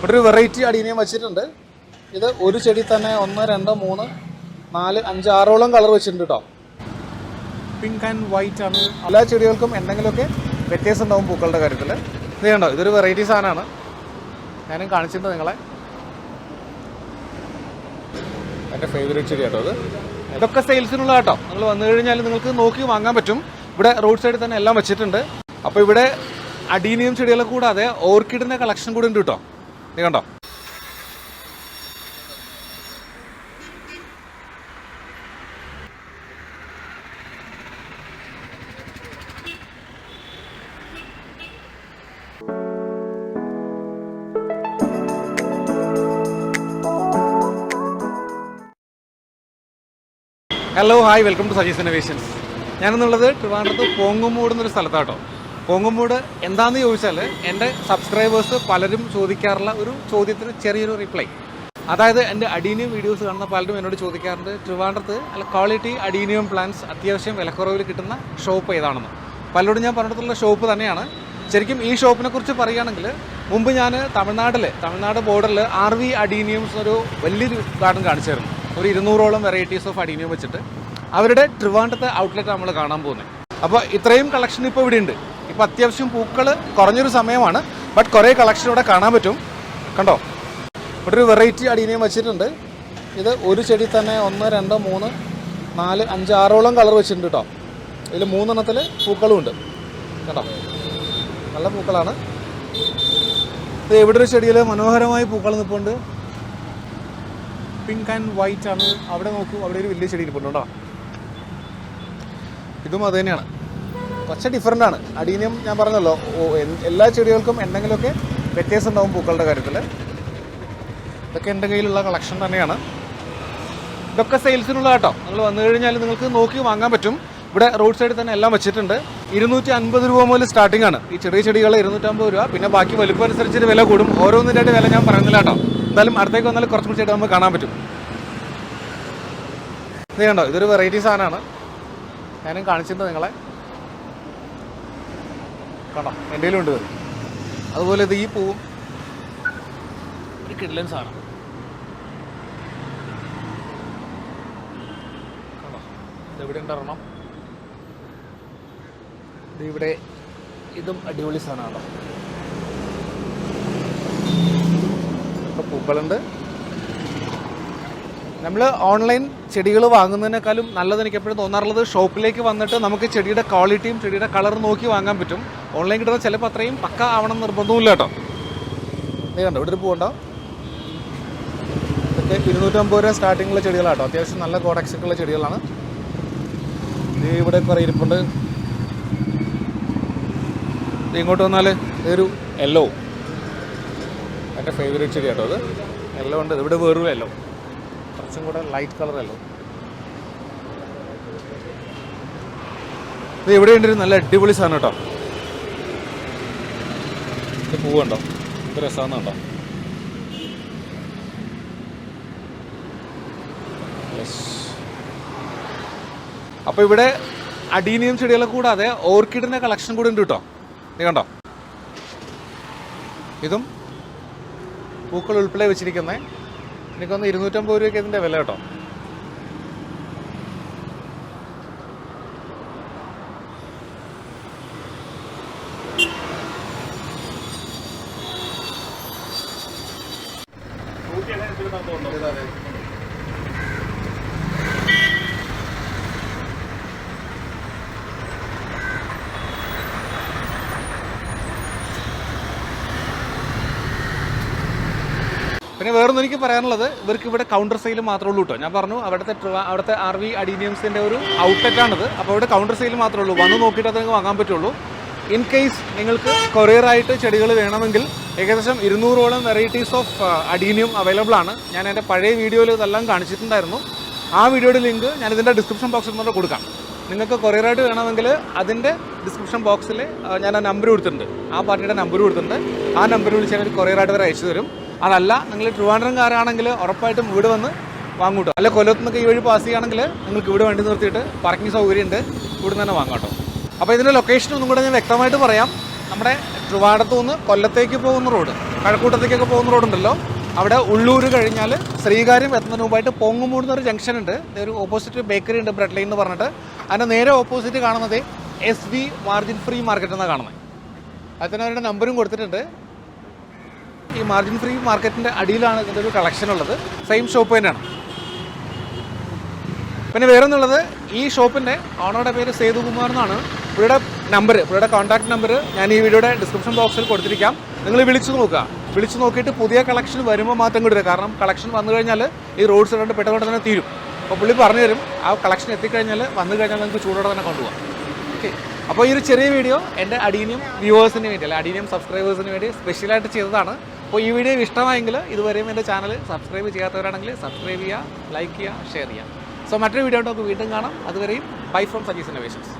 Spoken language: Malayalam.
ഇവിടെ ഒരു വെറൈറ്റി അടീനിയം വെച്ചിട്ടുണ്ട്. ഇത് ഒരു ചെടി തന്നെ ഒന്ന് രണ്ട് മൂന്ന് നാല് അഞ്ച് ആറോളം കളർ വെച്ചിട്ടുണ്ട് കേട്ടോ പിങ്ക് ആൻഡ് വൈറ്റ് ആണ്. എല്ലാ ചെടികൾക്കും എന്തെങ്കിലുമൊക്കെ വ്യത്യാസം ഉണ്ടാവും പൂക്കളുടെ കാര്യത്തിൽ ഇത് കണ്ടോ? ഇതൊരു വെറൈറ്റി സാധനമാണ്. ഞാനും കാണിച്ചിട്ടുണ്ട് നിങ്ങളെ. എന്റെ ഫേവറേറ്റ് ചെടി കേട്ടോ അത്. ഇതൊക്കെ സെയിൽസിനുള്ള കേട്ടോ. നിങ്ങൾ വന്നു കഴിഞ്ഞാൽ നിങ്ങൾക്ക് നോക്കി വാങ്ങാൻ പറ്റും. ഇവിടെ റോഡ് സൈഡിൽ തന്നെ എല്ലാം വെച്ചിട്ടുണ്ട്. അപ്പോൾ ഇവിടെ അഡീനിയം ചെടികളെ കൂടാതെ ഓർക്കിഡിന്റെ കളക്ഷൻ കൂടി ഉണ്ട് കേട്ടോ നീ കണ്ടോ? Hello hi welcome to Sajees innovations ഞാനെന്നുള്ളത് ട്രിവാൻഡ്രത്ത് പോങ്ങുമൂട് എന്നൊരു സ്ഥലത്താട്ടോ. പോങ്ങുമൂട് എന്താണെന്ന് ചോദിച്ചാൽ എന്റെ സബ്സ്ക്രൈബേഴ്സ് പലരും ചോദിക്കാറുള്ള ഒരു ചോദ്യത്തിന് ചെറിയൊരു റിപ്ലൈ അതായത് എന്റെ അഡീനിയം വീഡിയോസ് കാണുന്ന പലരും എന്നോട് ചോദിക്കാറുണ്ട് ട്രിവാൻഡ്രത്ത് അല്ല ക്വാളിറ്റി അഡീനിയം പ്ലാന്റ്സ് അത്യാവശ്യം വിലക്കുറവിൽ കിട്ടുന്ന ഷോപ്പ് ഏതാണെന്ന്? പലരോടും ഞാൻ പറഞ്ഞിട്ടുള്ള ഷോപ്പ് തന്നെയാണ്. ശരിക്കും ഈ ഷോപ്പിനെ കുറിച്ച് പറയുകയാണെങ്കിൽ മുമ്പ് ഞാൻ തമിഴ്നാട്ടിൽ തമിഴ്നാട് ബോർഡറിൽ ആർ വി അഡീനിയംസ് ഒരു വലിയൊരു ഗാർഡൻ കാണിച്ചായിരുന്നു. ഒരു ഇരുന്നൂറോളം വെറൈറ്റീസ് ഓഫ് അഡീനിയം വെച്ചിട്ട്. അവരുടെ ട്രിവാൻഡത്തെ ഔട്ട്ലെറ്റ് നമ്മൾ കാണാൻ പോകുന്നത്. അപ്പോൾ ഇത്രയും കളക്ഷൻ ഇപ്പോൾ ഇവിടെ ഉണ്ട് ഇപ്പോൾ അത്യാവശ്യം പൂക്കൾ കുറഞ്ഞൊരു സമയമാണ്. ബട്ട് കുറേ കളക്ഷൻ ഇവിടെ കാണാൻ പറ്റും. കണ്ടോ? ഇവിടെ ഒരു വെറൈറ്റി അടീനിയം വെച്ചിട്ടുണ്ട്. ഇത് ഒരു ചെടി തന്നെ ഒന്ന് രണ്ട് മൂന്ന് നാല് അഞ്ച് ആറോളം കളർ വെച്ചിട്ടുണ്ട് കേട്ടോ ഇതിൽ മൂന്നെണ്ണത്തിൽ പൂക്കളും ഉണ്ട് കേട്ടോ നല്ല പൂക്കളാണ്. ഇത് എവിടെ ഒരു ചെടിയിൽ മനോഹരമായ പൂക്കൾ നിൽപ്പുണ്ട് പിങ്ക് ആൻഡ് വൈറ്റ് ആണ്. അവിടെ നോക്കൂ അവിടെ ഒരു വലിയ ചെടി ഇരിപ്പുണ്ട് കേട്ടോ ഇതും അത് തന്നെയാണ്. കുറച്ച് ഡിഫറെന്റ് ആണ്. അടീനിയം ഞാൻ പറഞ്ഞല്ലോ എല്ലാ ചെടികൾക്കും എന്തെങ്കിലുമൊക്കെ വ്യത്യാസം ഉണ്ടാവും പൂക്കളുടെ കാര്യത്തിൽ ഇതൊക്കെ എന്റെ കയ്യിലുള്ള കളക്ഷൻ തന്നെയാണ്. ഇതൊക്കെ സെയിൽസിനുള്ള കേട്ടോ. നിങ്ങൾ വന്നു കഴിഞ്ഞാൽ നിങ്ങൾക്ക് നോക്കി വാങ്ങാൻ പറ്റും. ഇവിടെ റോഡ് സൈഡിൽ തന്നെ എല്ലാം വെച്ചിട്ടുണ്ട്. ഇരുന്നൂറ്റി അൻപത് രൂപ മുതൽ സ്റ്റാർട്ടിംഗ് ആണ്. ഈ ചെറിയ ചെടികൾ ഇരുന്നൂറ്റമ്പത് രൂപ. പിന്നെ ബാക്കി വലുപ്പം അനുസരിച്ച് വില കൂടും. ഓരോന്നിന്റെ വില ഞാൻ പറയുന്നില്ല കേട്ടോ. എന്തായാലും അടുത്തേക്ക് വന്നാൽ കുറച്ചും കൂടി നമുക്ക് കാണാൻ പറ്റും. ഇത് കണ്ടോ? ഇതൊരു വെറൈറ്റി സാധനമാണ്. ഞാനും കാണിച്ചിട്ടുണ്ട് നിങ്ങളെ. കണ്ടോ? എന്റെ ഉണ്ട് അതുപോലെ ഇത് ഈ പൂവും. ഒരു കിഡ്ലൻ സാധനം. കണ്ടോ? ഇതെവിടെ ഉണ്ടാകണം ഇവിടെ ഇതും അടിപൊളി സാധനമാണോ പൂക്കളുണ്ട്. നമ്മൾ ഓൺലൈൻ ചെടികൾ വാങ്ങുന്നതിനേക്കാളും നല്ലത് എനിക്ക് എപ്പോഴും തോന്നാറുള്ളത് ഷോപ്പിലേക്ക് വന്നിട്ട് നമുക്ക് ചെടിയുടെ ക്വാളിറ്റിയും ചെടിയുടെ കളർ നോക്കി വാങ്ങാൻ പറ്റും. ഓൺലൈൻ കിട്ടുന്ന ചിലപ്പോൾ അത്രയും പക്ക ആവണം നിർബന്ധമില്ല കേട്ടോ. നീ കണ്ടോ? ഇവിടെ ഒരു ഇതൊക്കെ ഇരുന്നൂറ്റമ്പത് രൂപ സ്റ്റാർട്ടിങ്ങുള്ള ചെടികളാണ് കേട്ടോ അത്യാവശ്യം നല്ല കോടക്സൊക്കെ ഉള്ള ചെടികളാണ്. ഇവിടെ കുറേ ഇരിപ്പുണ്ട്. ഇങ്ങോട്ട് വന്നാൽ ഇതൊരു യെല്ലോ എന്റെ ഫേവറേറ്റ് ചെടി കേട്ടോ അത് യെല്ലോ ഉണ്ട് ഇവിടെ വേറൊരു യെല്ലോ കുറച്ചും കൂടെ ലൈറ്റ് കളർ അല്ലേ? ഇത് ഇവിടെ ഉണ്ട് നല്ല അടിപൊളി സാധനം കേട്ടോ. ഇത് പൂവുണ്ടോ ഇത് രസമാണെന്ന് കണ്ടോ? അപ്പോൾ ഇവിടെ അഡീനിയം ചെടികളെ കൂടാതെ ഓർക്കിഡിന്റെ കളക്ഷൻ കൂടി ഉണ്ട് കേട്ടോ. നീ കണ്ടോ? ഇതും പൂക്കൾ ഉൾപ്പെടെ വെച്ചിരിക്കുന്നത് എനിക്കൊന്ന് ഇരുന്നൂറ്റമ്പത് രൂപയ്ക്ക് ഇതിന്റെ വില കേട്ടോ. പിന്നെ വേറൊന്നും എനിക്ക് പറയാനുള്ളത് ഇവർക്ക് ഇവിടെ കൗണ്ടർ സെയിൽ മാത്രമേ ഉള്ളൂ കേട്ടോ ഞാൻ പറഞ്ഞു അവിടുത്തെ അവിടുത്തെ ആർ വി അഡീനിയംസിന്റെ ഒരു ഔട്ട്ലെറ്റ് ആണിത്. അപ്പോൾ ഇവിടെ കൗണ്ടർ സെയിൽ മാത്രമേ ഉള്ളൂ വന്ന് നോക്കിയിട്ട് അത് നിങ്ങൾക്ക് വാങ്ങാൻ പറ്റുള്ളൂ. ഇൻ കേസ് നിങ്ങൾക്ക് കൊറിയറായിട്ട് ചെടികൾ വേണമെങ്കിൽ ഏകദേശം ഇരുന്നൂറോളം വെറൈറ്റീസ് ഓഫ് അഡീനിയം അവൈലബിൾ ആണ്. ഞാൻ എന്റെ പഴയ വീഡിയോയിൽ ഇതെല്ലാം കാണിച്ചിട്ടുണ്ടായിരുന്നു. ആ വീഡിയോയുടെ ലിങ്ക് ഞാൻ ഇതിന്റെ ഡിസ്ക്രിപ്ഷൻ ബോക്സിൽ നിന്ന് കൊടുക്കാം. നിങ്ങൾക്ക് കൊറിയറായിട്ട് വേണമെങ്കിൽ അതിന്റെ ഡിസ്ക്രിപ്ഷൻ ബോക്സിൽ ഞാൻ ആ നമ്പർ കൊടുത്തിട്ടുണ്ട്. ആ പാർട്ടിയുടെ നമ്പർ കൊടുത്തിട്ടുണ്ട്. ആ നമ്പർ വിളിച്ചാൽ അവർ കൊറിയറായിട്ട് വരെ അയച്ചു തരും. അതല്ല നിങ്ങൾ ട്രിവാൻഡ്രംകാരാണെങ്കിൽ ഉറപ്പായിട്ടും ഇവിടെ വന്ന് വാങ്ങൂട്ടോ. അല്ല കൊല്ലത്ത് നിന്നൊക്കെ ഈ വഴി പാസ് ചെയ്യുകയാണെങ്കിൽ നിങ്ങൾക്ക് ഇവിടെ വണ്ടി നിർത്തിയിട്ട് പാർക്കിംഗ് സൗകര്യം ഉണ്ട് ഇവിടെ നിന്ന് തന്നെ വാങ്ങാട്ടോ അപ്പോൾ ഇതിന്റെ ലൊക്കേഷൻ ഒന്നും കൂടെ ഞാൻ വ്യക്തമായിട്ട് പറയാം. നമ്മുടെ ട്രിവാഡത്തു നിന്ന് കൊല്ലത്തേക്ക് പോകുന്ന റോഡ് കഴക്കൂട്ടത്തേക്കൊക്കെ പോകുന്ന റോഡുണ്ടല്ലോ അവിടെ ഉള്ളൂർ കഴിഞ്ഞാൽ ശ്രീകാര്യം എത്തുന്നതിന് മുമ്പായിട്ട് പൊങ്ങുമൂട് എന്നൊരു ജംഗ്ഷൻ ഉണ്ട്. ഒരു ഓപ്പോസിറ്റ് ബേക്കറി ഉണ്ട് ബ്രെഡ് ലൈൻ എന്ന് പറഞ്ഞിട്ട്. അതിന്റെ നേരെ ഓപ്പോസിറ്റ് കാണുന്നത് S V margin free market എന്നാണ് കാണുന്നത് അതിന് അവരുടെ നമ്പറും കൊടുത്തിട്ടുണ്ട്. ഈ മാർജിൻ ഫ്രീ മാർക്കറ്റിന്റെ അടിയിലാണ് ഇതിന്റെ ഒരു കളക്ഷൻ ഉള്ളത്. സെയിം ഷോപ്പ് തന്നെയാണ് പിന്നെ വേറെ ഒന്നുള്ളത് ഈ ഷോപ്പിന്റെ ഓണറുടെ പേര് സേതുകുമാർ എന്നാണ്. പുള്ളിയുടെ നമ്പർ പുള്ളിയുടെ കോൺടാക്ട് നമ്പർ ഞാൻ ഈ വീഡിയോയുടെ ഡിസ്ക്രിപ്ഷൻ ബോക്സിൽ കൊടുത്തിരിക്കാം. നിങ്ങൾ വിളിച്ചു നോക്കുക. വിളിച്ചു നോക്കിയിട്ട് പുതിയ കളക്ഷൻ വരുമ്പോൾ മാത്രം കൂടി കിട്ടുക കാരണം കളക്ഷൻ വന്നു കഴിഞ്ഞാൽ ഈ റോഡ് സൈഡ് പെട്ടെന്ന് തന്നെ തീരും. അപ്പോൾ പുള്ളി പറഞ്ഞു തരും ആ കളക്ഷൻ എത്തിക്കഴിഞ്ഞാൽ വന്നു കഴിഞ്ഞാൽ നിങ്ങൾക്ക് ചൂടോടെ തന്നെ കൊണ്ടുപോകാം. ഓക്കെ അപ്പോൾ ഈ ഒരു ചെറിയ വീഡിയോ എന്റെ അടിയനും വ്യൂവേഴ്സിന് വേണ്ടി അല്ല അടിയനും സബ്സ്ക്രൈബേഴ്സിന് വേണ്ടി സ്പെഷ്യലായിട്ട് ചെയ്തതാണ്. അപ്പോൾ ഈ വീഡിയോ ഇഷ്ടമായെങ്കിൽ ഇതുവരെയും എന്റെ ചാനൽ സബ്സ്ക്രൈബ് ചെയ്യാത്തവരാണെങ്കിൽ സബ്സ്ക്രൈബ് ചെയ്യുക ലൈക്ക് ചെയ്യുക ഷെയർ ചെയ്യുക. സോ മറ്റൊരു വീഡിയോ നമുക്ക് വീണ്ടും കാണാം. അതുവരെയും ബൈ ഫ്രോം സജീസ് ഇന്നോവേഷൻസ്